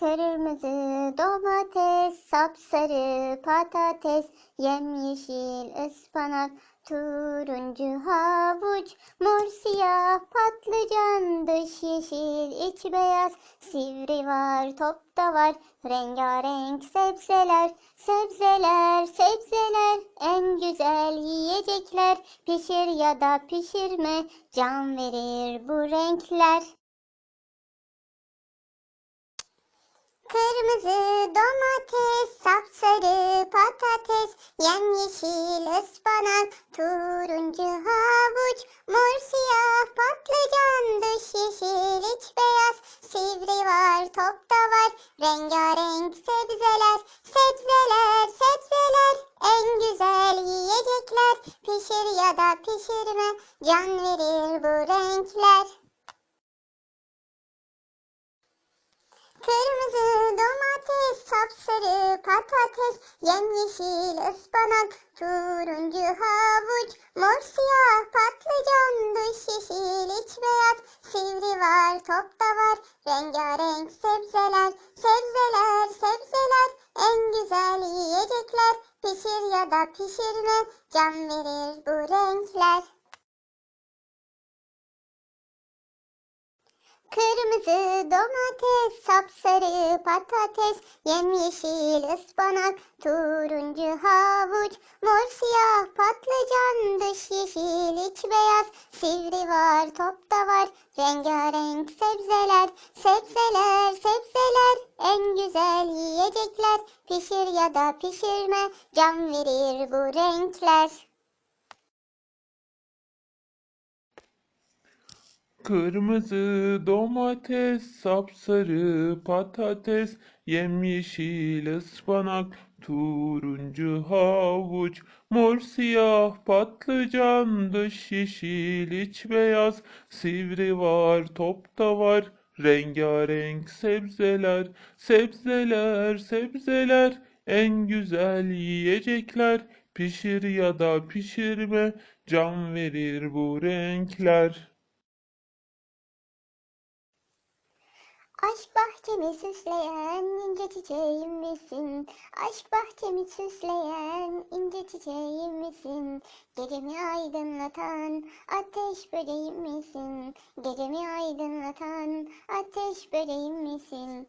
Kırmızı domates, sapsarı patates, yemyeşil ıspanak, turuncu havuç, mor siyah patlıcan, dış yeşil iç beyaz, sivri var top da var, rengarenk sebzeler, sebzeler, sebzeler, en güzel yiyecekler, pişir ya da pişirme, can verir bu renkler. Kırmızı domates, sapsarı patates, yemyeşil ıspanak, turuncu havuç, mor siyah patlıcan, dış yeşil iç beyaz, sivri var top da var, rengarenk sebzeler, sebzeler, sebzeler, en güzel yiyecekler, pişir ya da pişirme, can verir bu renkler. Kırmızı domates, sapsarı patates, yemyeşil ıspanak, turuncu havuç, mor siyah patlıcan, dış yeşil iç beyaz, sivri var top da var, rengarenk sebzeler, sebzeler, sebzeler, en güzel yiyecekler, pişir ya da pişirme, can verir bu renkler. Kırmızı domates, sapsarı patates, yemyeşil ıspanak, turuncu havuç, mor siyah patlıcan, dış yeşil iç beyaz, sivri var top da var, rengarenk sebzeler, sebzeler, sebzeler, en güzel yiyecekler, pişir ya da pişirme, can verir bu renkler. Kırmızı domates, sapsarı patates, yemyeşil ıspanak, turuncu havuç, mor siyah patlıcan, dış yeşil iç beyaz, sivri var top da var, rengarenk sebzeler, sebzeler, sebzeler, en güzel yiyecekler, pişir ya da pişirme, can verir bu renkler. Aşk bahçemi süsleyen ince çiçeğim misin? Aşk bahçemi süsleyen ince çiçeğim misin? Gecemi aydınlatan ateş böceğim misin? Gecemi aydınlatan ateş böceğim misin?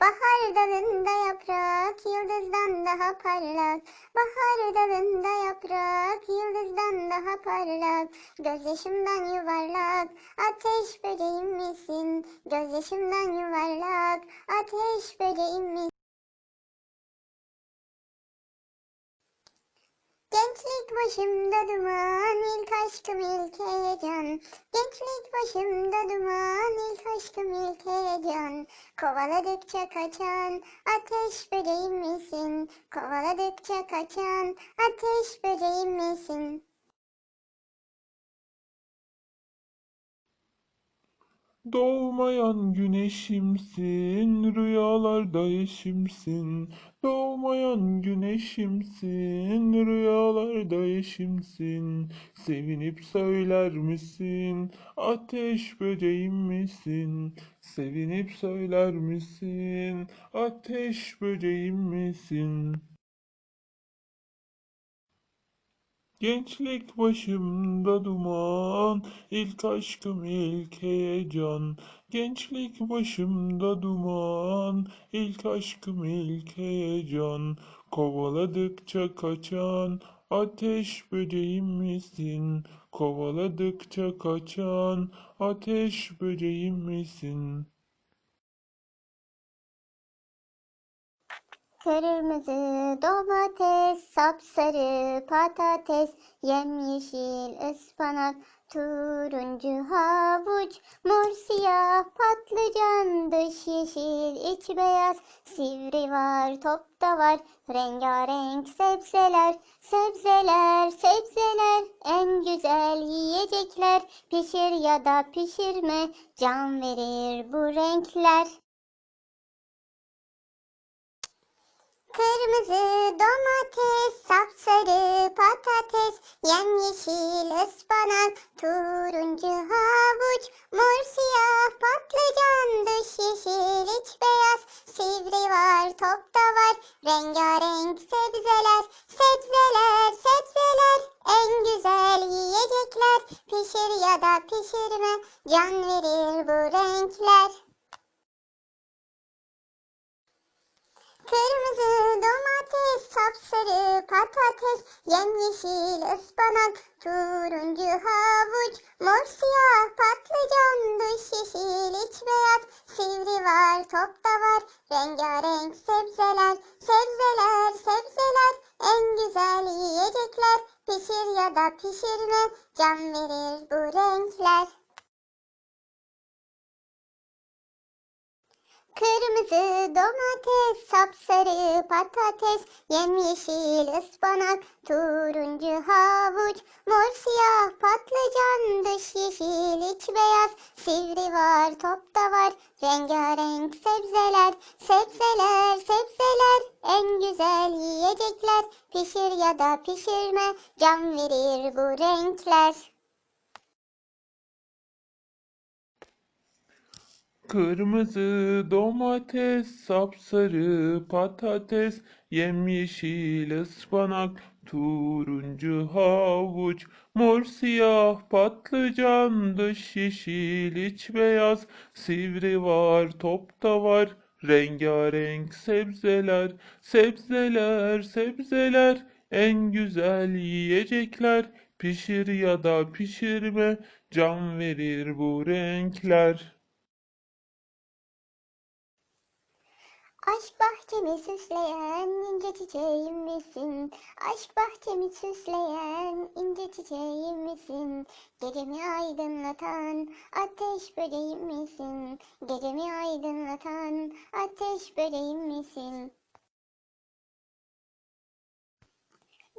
Bahar dalında yaprak, yıldızdan daha parlak. Bahar dalında yaprak, yıldızdan daha parlak. Gözyaşımdan yuvarlak, ateş böceğim misin? Gözyaşımdan yuvarlak, ateş böceğim misin? Gençlik başımda duman, ilk aşkım ilk heyecan. Gençlik başımda duman, ilk aşkım ilk heyecan. Kovaladıkça kaçan ateş böceğim misin? Kovaladıkça kaçan ateş böceğim misin? Doğmayan güneşimsin, rüyalarda eşimsin. Doğmayan güneşimsin, rüyalarda eşimsin. Sevinip söyler misin, ateş böceğim misin? Sevinip söyler misin, ateş böceğim misin? Gençlik başımda duman, ilk aşkım ilk heyecan. Gençlik başımda duman, ilk aşkım ilk heyecan. Kovaladıkça kaçan ateş böceğim misin? Kovaladıkça kaçan ateş böceğim misin? Kırmızı domates, sapsarı patates, yemyeşil ıspanak, turuncu havuç, mor siyah patlıcan, dış yeşil, iç beyaz, sivri var, top da var, rengarenk sebzeler, sebzeler, sebzeler, en güzel yiyecekler, pişir ya da pişirme, can verir bu renkler. Kırmızı domates, sapsarı patates, yemyeşil ıspanak, turuncu havuç, mor siyah patlıcan, dış yeşil iç beyaz, sivri var, top da var, rengarenk sebzeler, sebzeler, sebzeler, en güzel yiyecekler, pişir ya da pişirme, can verir bu renkler. Kırmızı domates, sapsarı patates, yemyeşil ıspanak, turuncu havuç, mor siyah patlıcan, dış yeşil iç beyaz, sivri var, top da var, rengarenk sebzeler, sebzeler, sebzeler, en güzel yiyecekler, pişir ya da pişirme, can verir bu renkler. Kırmızı domates, sapsarı patates, yemyeşil ıspanak, turuncu havuç, mor siyah patlıcan, dış yeşil iç beyaz, sivri var, top da var, rengarenk sebzeler, sebzeler, sebzeler, en güzel yiyecekler, pişir ya da pişirme, can verir bu renkler. Kırmızı domates, sapsarı patates, yemyeşil ıspanak, turuncu havuç, mor siyah patlıcan, dış yeşil iç beyaz, sivri var, top da var, rengarenk sebzeler, sebzeler, sebzeler, en güzel yiyecekler, pişir ya da pişirme, can verir bu renkler. Aşk bahçemi süsleyen ince çiçeğim misin? Aşk bahçemi süsleyen ince çiçeğim misin? Gecemi aydınlatan ateş böceğim misin? Gecemi aydınlatan ateş böceğim misin?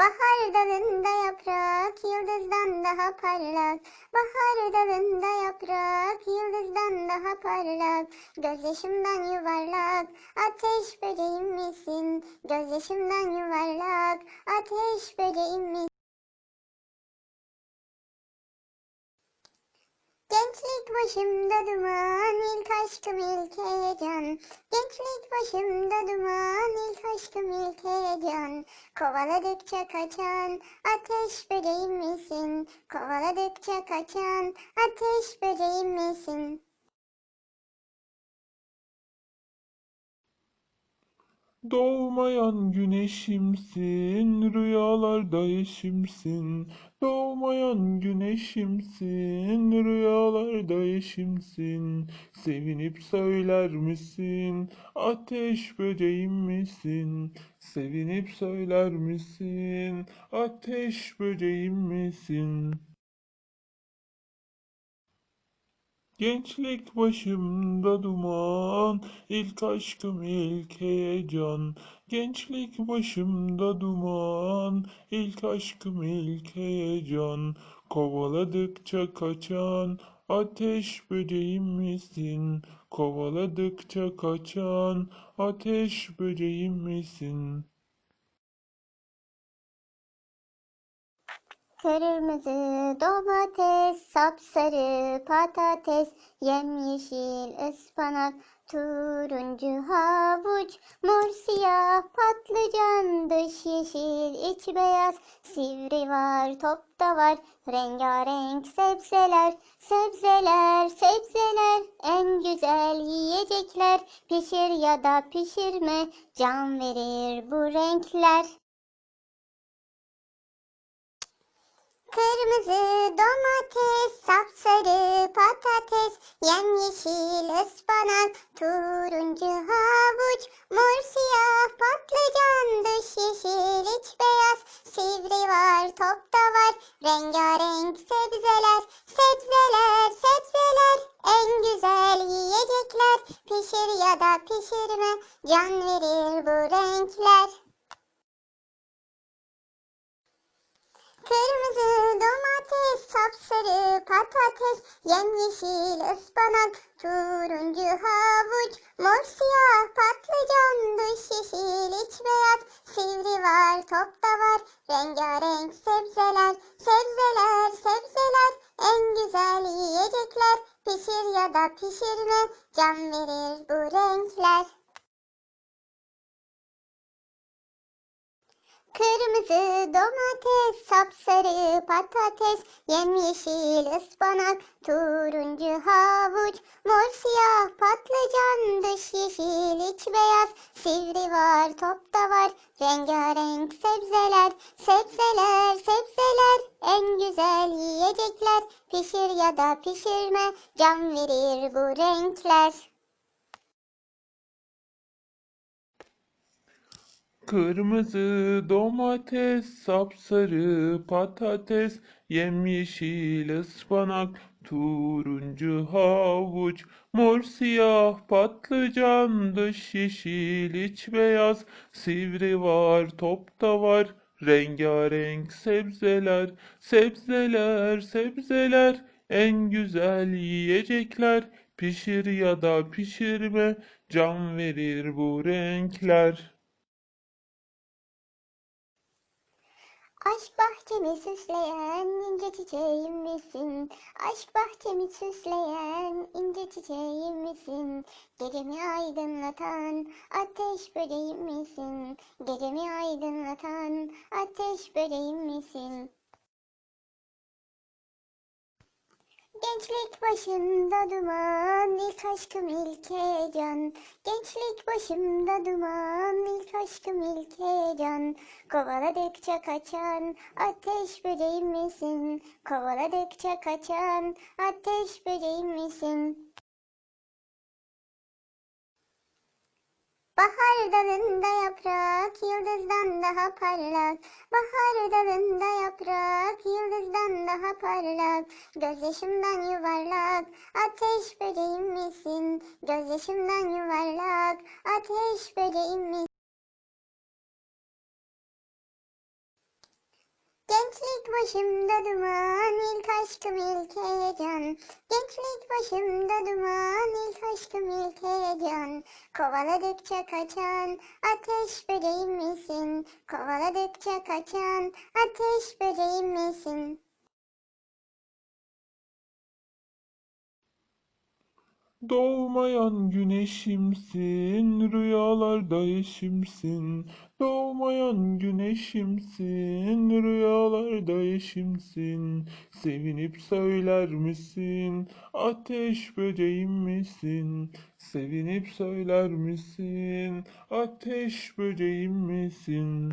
Bahar dalında yaprak, yıldızdan daha parlak. Bahar dalında yaprak, yıldızdan daha parlak. Gözyaşımdan yuvarlak, ateş böceğim misin? Gözyaşımdan yuvarlak, ateş böceğim misin? Gençlik başımda duman, ilk aşkım ilk heyecan. Gençlik başımda duman, ilk aşkım ilk heyecan. Kovaladıkça kaçan ateş böceğim misin? Kovaladıkça kaçan ateş böceğim misin? Doğmayan güneşimsin, rüyalarda eşimsin. Doğmayan güneşimsin, rüyalarda eşimsin. Sevinip söyler misin, ateş böceğim misin? Sevinip söyler misin, ateş böceğim misin? Gençlik başımda duman, ilk aşkım ilk heyecan. Gençlik başımda duman, ilk aşkım ilk heyecan. Kovaladıkça kaçan ateş böceğim misin? Kovaladıkça kaçan ateş böceğim misin? Kırmızı domates, sapsarı patates, yemyeşil ıspanak, turuncu havuç, mor siyah patlıcan, dış yeşil, iç beyaz, sivri var, top da var, rengarenk sebzeler, sebzeler, sebzeler, en güzel yiyecekler, pişir ya da pişirme, can verir bu renkler. Kırmızı domates, sapsarı patates, yemyeşil ıspanak, turuncu havuç, mor siyah patlıcan, dış yeşil iç beyaz, sivri var, top da var, rengarenk sebzeler, sebzeler, sebzeler, en güzel yiyecekler, pişir ya da pişirme, can verir bu renkler. Kırmızı domates, sapsarı patates, yemyeşil ıspanak, turuncu havuç, mor siyah patlıcan, dış yeşil iç beyaz, sivri var, top da var, rengarenk sebzeler, sebzeler, sebzeler, en güzel yiyecekler, pişir ya da pişirme, can verir bu renkler. Kırmızı domates, sapsarı patates, yemyeşil ıspanak, turuncu havuç, mor siyah patlıcan, dış yeşil iç beyaz, sivri var, top da var, rengarenk sebzeler, sebzeler, sebzeler, en güzel yiyecekler, pişir ya da pişirme, can verir bu renkler. Kırmızı domates, sapsarı patates, yemyeşil ıspanak, turuncu havuç, mor siyah patlıcan, dış yeşil iç beyaz, sivri var, top da var, rengarenk sebzeler, sebzeler, sebzeler, en güzel yiyecekler, pişir ya da pişirme, can verir bu renkler. Aşk bahçemi süsleyen ince çiçeğim misin? Aşk bahçemi süsleyen ince çiçeğim misin? Gecemi aydınlatan ateş böceğim misin? Gecemi aydınlatan ateş böceğim misin? Gençlik başımda duman, ilk aşkım ilk heyecan. Gençlik başımda duman, ilk aşkım ilk heyecan. Kovaladıkça kaçan ateş böceğim misin? Kovaladıkça kaçan ateş böceğim misin? Bahar dalında yaprak yıldızdan daha parlak. Bahar dalında yaprak yıldızdan daha parlak. Gözyaşımdan yuvarlak ateş böceğim misin? Gözyaşımdan yuvarlak ateş böceğim misin? Gençlik başımda duman, ilk aşkım ilk heyecan. Gençlik başımda duman, ilk aşkım ilk heyecan. Kovaladıkça kaçan ateş böceğim misin? Kovaladıkça kaçan ateş böceğim misin? Doğmayan güneşimsin, rüyalarda eşimsin. Doğmayan güneşimsin, rüyalarda eşimsin. Sevinip söyler misin, ateş böceğim misin? Sevinip söyler misin, ateş böceğim misin?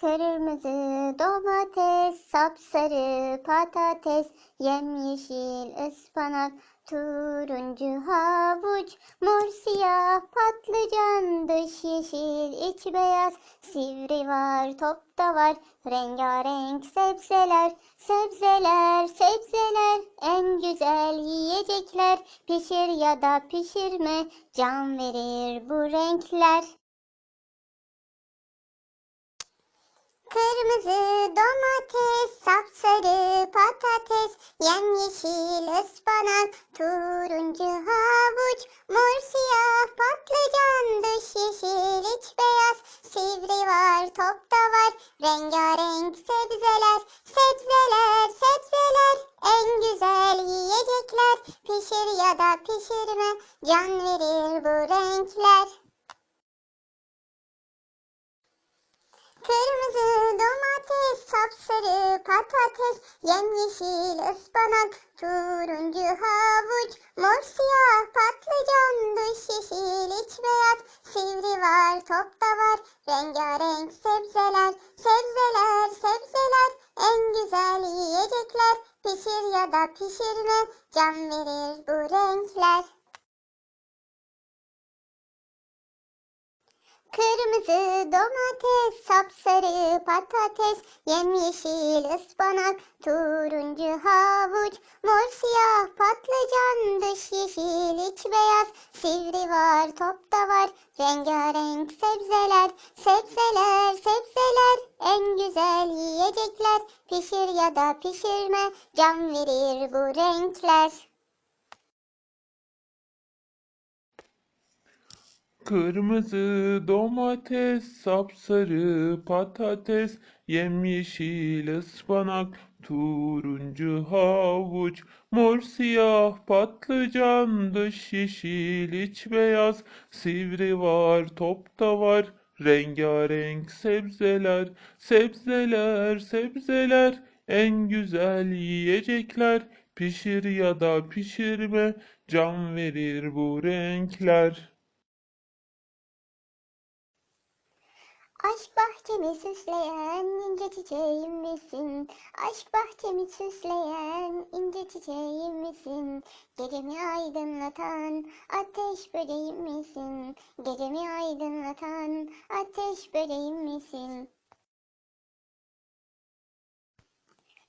Kırmızı domates, sapsarı patates, yemyeşil ıspanak, turuncu havuç, mor siyah patlıcan, dış yeşil içi beyaz. Sivri var, top da var, rengarenk sebzeler. Sebzeler, sebzeler, en güzel yiyecekler. Pişir ya da pişirme, can verir bu renkler. Kırmızı domates, sapsarı patates, yemyeşil ıspanak, turuncu havuç, mor siyah patlıcan, dış yeşil iç beyaz, sivri var, top da var, rengarenk sebzeler, sebzeler, sebzeler, en güzel yiyecekler, pişir ya da pişirme, can verir bu renkler. Kırmızı domates, sapsarı patates, yemyeşil ıspanak, turuncu havuç, mor siyah patlıcan, dış yeşil iç beyaz, sivri var, top da var, rengarenk sebzeler, sebzeler, sebzeler, en güzel yiyecekler, pişir ya da pişirme, can verir bu renkler. Kırmızı domates, sapsarı patates, yemyeşil ıspanak, turuncu havuç, mor siyah patlıcan, dış yeşil iç beyaz, sivri var, top da var, rengarenk sebzeler, sebzeler, sebzeler, en güzel yiyecekler, pişir ya da pişirme, can verir bu renkler. Kırmızı domates, sapsarı patates, yemyeşil ıspanak, turuncu havuç, mor siyah patlıcan, dış yeşil iç beyaz, sivri var, top da var, rengarenk sebzeler, sebzeler, sebzeler, en güzel yiyecekler, pişir ya da pişirme, can verir bu renkler. Aşk bahçemi süsleyen ince çiçeğim misin? Aşk bahçemi süsleyen ince çiçeğim misin? Gecemi aydınlatan ateş böceğim misin? Gecemi aydınlatan ateş böceğim misin?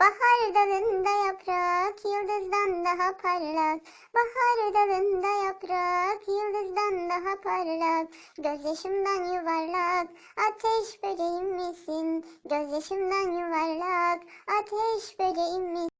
Bahar dalında yaprak yıldızdan daha parlak. Bahar dalında yaprak yıldızdan daha parlak. Gözyaşımdan yuvarlak ateş böceğim misin? Gözyaşımdan yuvarlak ateş böceğim misin?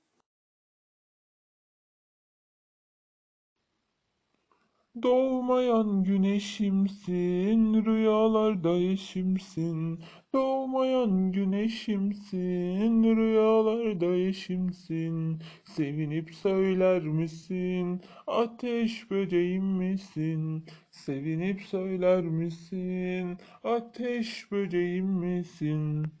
Doğmayan güneşimsin, rüyalarda eşimsin. Doğmayan güneşimsin, rüyalarda eşimsin. Sevinip söyler misin, ateş böceğim misin? Sevinip söyler misin, ateş böceğim misin?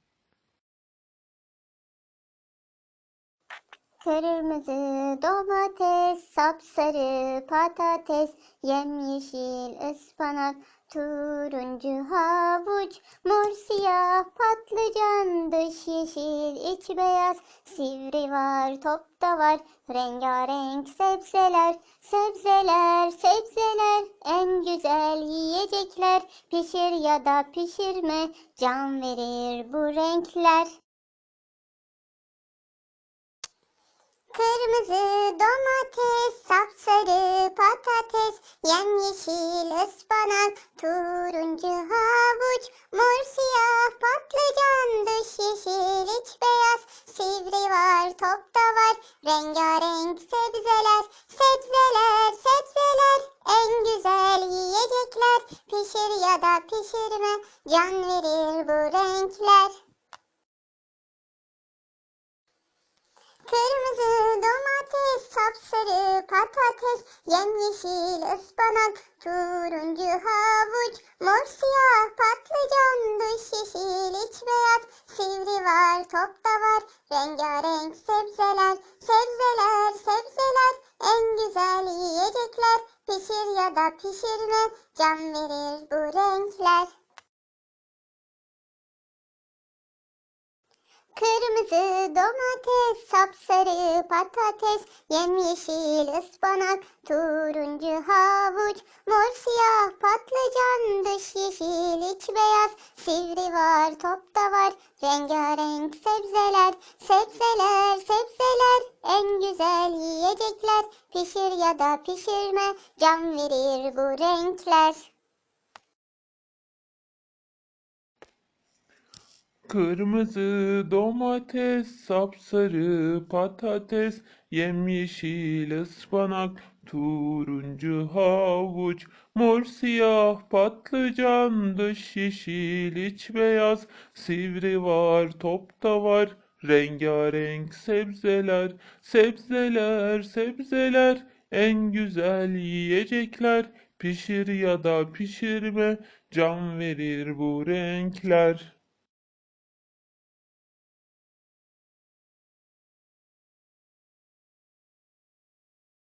Kırmızı domates, sapsarı patates, yemyeşil ıspanak, turuncu havuç, mor siyah patlıcan, dış yeşil iç beyaz, sivri var, top da var, rengarenk sebzeler, sebzeler, sebzeler, en güzel yiyecekler, pişir ya da pişirme, can verir bu renkler. Kırmızı domates, sapsarı patates, yemyeşil ıspanak, turuncu havuç, mor siyah patlıcan, dış yeşil iç beyaz, sivri var top da var, rengarenk sebzeler, sebzeler, sebzeler, en güzel yiyecekler, pişir ya da pişirme, can verir bu renkler. Kırmızı domates, sapsarı patates, yemyeşil ıspanak, turuncu havuç, mor siyah patlıcan, dış yeşil iç beyaz, sivri var, top da var, rengarenk sebzeler, sebzeler, sebzeler, en güzel yiyecekler, pişir ya da pişirme, can verir bu renkler. Kırmızı domates, sapsarı patates, yemyeşil ıspanak, turuncu havuç, mor siyah patlıcan, dış yeşil iç beyaz, sivri var, top da var, rengarenk sebzeler, sebzeler, sebzeler, en güzel yiyecekler, pişir ya da pişirme, can verir bu renkler. Kırmızı domates, sapsarı patates, yemyeşil ıspanak, turuncu havuç, mor siyah patlıcan, dış yeşil iç beyaz, sivri var, top da var, rengarenk sebzeler, sebzeler, sebzeler, en güzel yiyecekler, pişir ya da pişirme, can verir bu renkler.